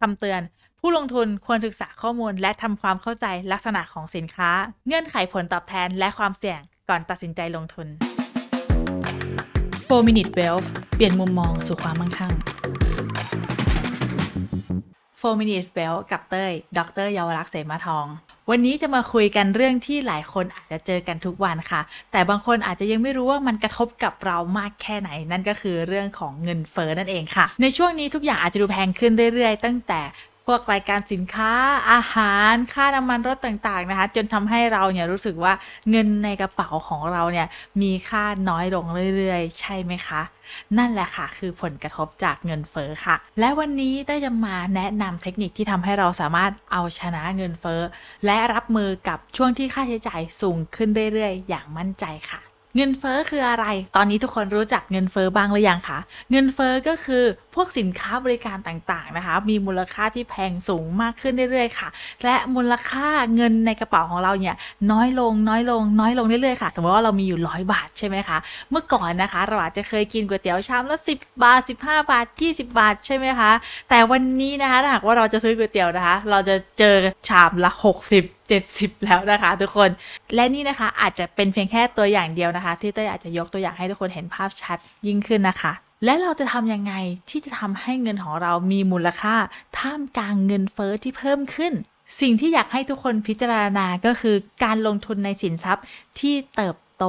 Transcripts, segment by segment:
คำเตือน ผู้ลงทุนควรศึกษาข้อมูล และทำความเข้าใจลักษณะของสินค้า เงื่อนไขผลตอบแทนและความเสี่ยงก่อนตัดสินใจลงทุน4 Minute Wealth เปลี่ยนมุมมองสู่ความมั่งคั่ง 4 Minute Bell กับเต้ย ดรเยาวรักษ์เสมาทอง วันนี้จะมาคุยกันเรื่องที่หลายคนอาจจะเจอกันทุกวันค่ะ แต่บางคนอาจจะยังไม่รู้ว่ามันกระทบกับเรามากแค่ไหน นั่นก็คือเรื่องของเงินเฟ้อนั่นเองค่ะ ในช่วงนี้ทุกอย่างอาจจะดูแพงขึ้นเรื่อยๆ ตั้งแต่ วกรายการสินค้าอาหารค่าน้ำมันรถต่างๆนะคะ จนทำให้เราเนี่ยรู้สึกว่าเงินในกระเป๋าของเราเนี่ยมีค่าน้อยลงเรื่อยๆ ใช่ไหมคะ นั่นแหละค่ะ คือผลกระทบจากเงินเฟ้อค่ะ และวันนี้ได้จะมาแนะนำเทคนิคที่ทำให้เราสามารถเอาชนะเงินเฟ้อและรับมือกับช่วงที่ค่าใช้จ่ายสูงขึ้นเรื่อยๆ อย่างมั่นใจค่ะ เงินเฟ้อคืออะไร ตอนนี้ทุกคนรู้จักเงินเฟ้อบ้างหรือยังคะ เงินเฟ้อก็คือพวกสินค้าบริการต่างๆนะคะ มีมูลค่าที่แพงสูงมากขึ้นเรื่อยๆค่ะ และมูลค่าเงินในกระเป๋าของเราเนี่ยน้อยลงน้อยลงน้อยลงเรื่อยๆค่ะ สมมติว่าเรามีอยู่ร้อยบาทใช่ไหมคะ เมื่อก่อนนะคะเราอาจจะเคยกินก๋วยเตี๋ยวชามละ10 บาท 15 บาท 20 บาทใช่ไหมคะ แต่วันนี้นะคะถ้าหากว่าเราจะซื้อก๋วยเตี๋ยวนะคะ เราจะเจอชามละ 60 70 แล้วนะคะทุกคนและนี่นะคะอาจจะเป็นเพียงแค่ตัวอย่างเดียวนะคะ ที่เต้ยอาจจะยกตัวอย่างให้ทุกคนเห็นภาพชัดยิ่งขึ้นนะคะ และเราจะทำยังไงที่จะทำให้เงินของเรามีมูลค่า ท่ามกลางเงินเฟอ้อที่เพิ่มขึ้น สิ่งที่อยากให้ทุกคนพิจารณาก็คือการลงทุนในสินทรัพย์ที่เติบโต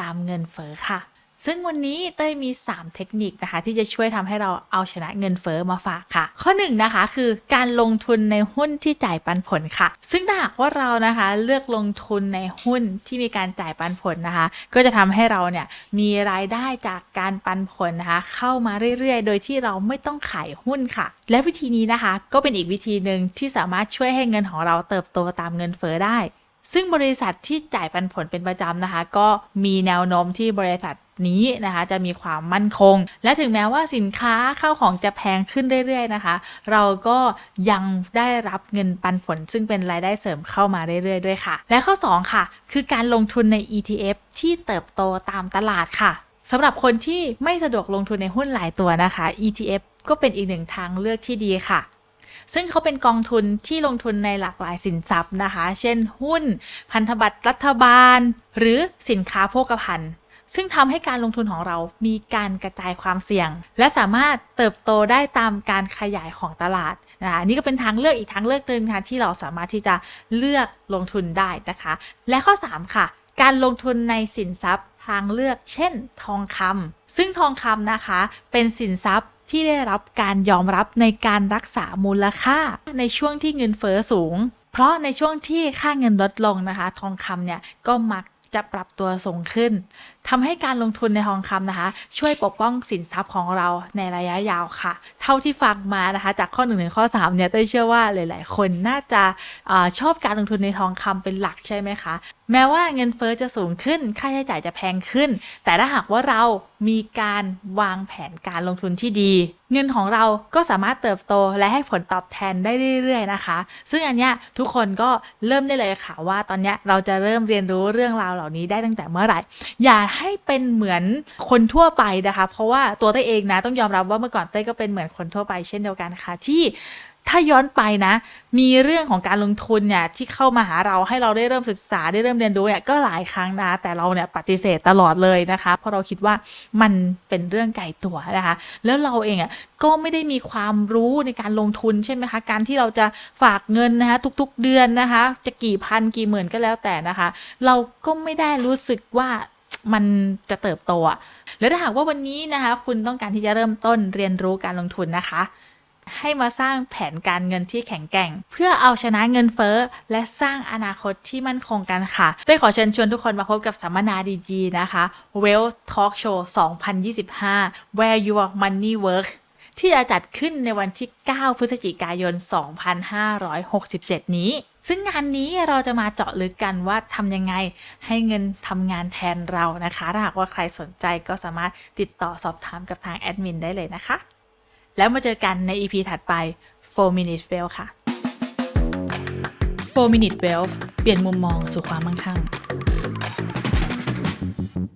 ตามเงินเฟอ้อค่ะ ซึ่งวันนี้เต้ยมี 3 เทคนิคนะคะ ที่จะช่วยทำให้เราเอาชนะเงินเฟอ้อมาฝากค่ะ ข้อ1นนะคะคือการลงทุนในหุ้นที่จ่ายปันผลค่ะ ซึ่งถ้าหากว่าเรานะคะเลือกลงทุนในหุ้นที่มีการจ่ายปันผลนะคะ ก็จะทำให้เราเนี่ยมีรายได้จากการปันผลนะคะ เข้ามาเรื่อยๆ โดยที่เราไม่ต้องขายหุ้นค่ะ และวิธีนี้นะคะ ก็เป็นอีกวิธีหนึ่งที่สามารถช่วยให้เงินของเราเติบโตตามเงินเฟอ้อได้ ซึ่งบริษัทที่จ่ายปันผลเป็นประจำนะคะ ก็มีแนวโน้มที่บริษัทนี้นะคะจะมีความมั่นคง และถึงแม้ว่าสินค้าข้าวของจะแพงขึ้นเรื่อยๆนะคะ เราก็ยังได้รับเงินปันผล ซึ่งเป็นรายได้เสริมเข้ามาเรื่อยๆด้วยค่ะ และข้อ 2 ค่ะ คือการลงทุนใน ETF ที่เติบโตตามตลาดค่ะสำหรับคนที่ไม่สะดวกลงทุนในหุ้นหลายตัวนะคะ ETF ก็เป็นอีกหนึ่งทางเลือกที่ดีค่ะ ซึ่งเขาเป็นกองทุนที่ลงทุนในหลากหลายสินทรัพย์นะคะ เช่น หุ้น พันธบัตรรัฐบาล หรือสินค้าโภคภัณฑ์ซึ่งทำให้การลงทุนของเรามีการกระจายความเสี่ยง และสามารถเติบโตได้ตามการขยายของตลาดนะคะนี่ก็เป็นทางเลือกอีกทางเลือกหนึ่งค่ะที่เราสามารถที่จะเลือกลงทุนได้นะคะ และข้อ 3 ค่ะ การลงทุนในสินทรัพย์ทางเลือก เช่น ทองคำซึ่งทองคำนะคะ เป็นสินทรัพย์ ที่ได้รับการยอมรับในการรักษามูลค่าในช่วงที่เงินเฟอ้อสูง เพราะในช่วงที่ค่าเงินลดลงนะคะ ทองคำเนี่ยก็มักจะปรับตัวสูงขึ้นทำให้การลงทุนในทองคำนะคะ ช่วยปกป้องสินทรัพย์ของเราในระยะยาวค่ะ เท่าที่ฟังมานะคะ จากข้อ1นึ่งถึงข้อ3เนี่ยเต้เชื่อว่าหลาย ๆ คนน่าจะอชอบการลงทุนในทองคำเป็นหลักใช่ไหมคะ แม้ว่าเงินเฟอ้อจะสูงขึ้น ค่าใช้จ่ายจะแพงขึ้น แต่ถ้าหากว่าเรามีการวางแผนการลงทุนที่ดี เงินของเราก็สามารถเติบโตและให้ผลตอบแทนได้เรื่อยๆนะคะ ซึ่งอันเนี้ยทุกคนก็เริ่มได้เลยค่ะว่าตอนเนี้ยเราจะเริ่มเรียนรู้เรื่องราวเหล่านี้ได้ตั้งแต่เมื่อไหร่ อย่าให้เป็นเหมือนคนทั่วไปนะคะ เพราะว่าตัวเต้ยเองนะต้องยอมรับว่าเมื่อก่อนเต้ยก็เป็นเหมือนคนทั่วไปเช่นเดียวกันค่ะที่ ถ้าย้อนไปนะ มีเรื่องของการลงทุนเนี่ยที่เข้ามาหาเราให้เราได้เริ่มศึกษาได้เริ่มเรียนรู้เนี่ยก็หลายครั้งนะแต่เราเนี่ยปฏิเสธตลอดเลยนะคะ เพราะเราคิดว่ามันเป็นเรื่องไกลตัวนะคะ แล้วเราเองอะก็ไม่ได้มีความรู้ในการลงทุนใช่ไหมคะการที่เราจะฝากเงินนะคะทุกๆเดือนนะคะ จะกี่พันกี่หมื่นก็แล้วแต่นะคะ เราก็ไม่ได้รู้สึกว่ามันจะเติบโตอะแล้วถ้าหากว่าวันนี้นะคะ คุณต้องการที่จะเริ่มต้นเรียนรู้การลงทุนนะคะ ให้มาสร้างแผนการเงินที่แข็งแกร่ง เพื่อเอาชนะเงินเฟ้อ และสร้างอนาคตที่มั่นคงกันค่ะได้ขอเชิญชวนทุกคนมาพบกับสัมมนาดีๆนะคะ Wealth Talk Show 2025 Where Your Money Work ที่จะจัดขึ้นในวันที่ 9 พฤศจิกายน 2567 นี้ ซึ่งงานนี้เราจะมาเจาะลึกกันว่าทำยังไงให้เงินทำงานแทนเรานะคะ ถ้าหากว่าใครสนใจก็สามารถติดต่อสอบถามกับทางแอดมินได้เลยนะคะ แล้วมาเจอกันใน EP ถัดไป 4 Minute w e a l ค่ะ 4 Minute Wealth เปลี่ยนมุมมองสู่ความมั่งคั่ง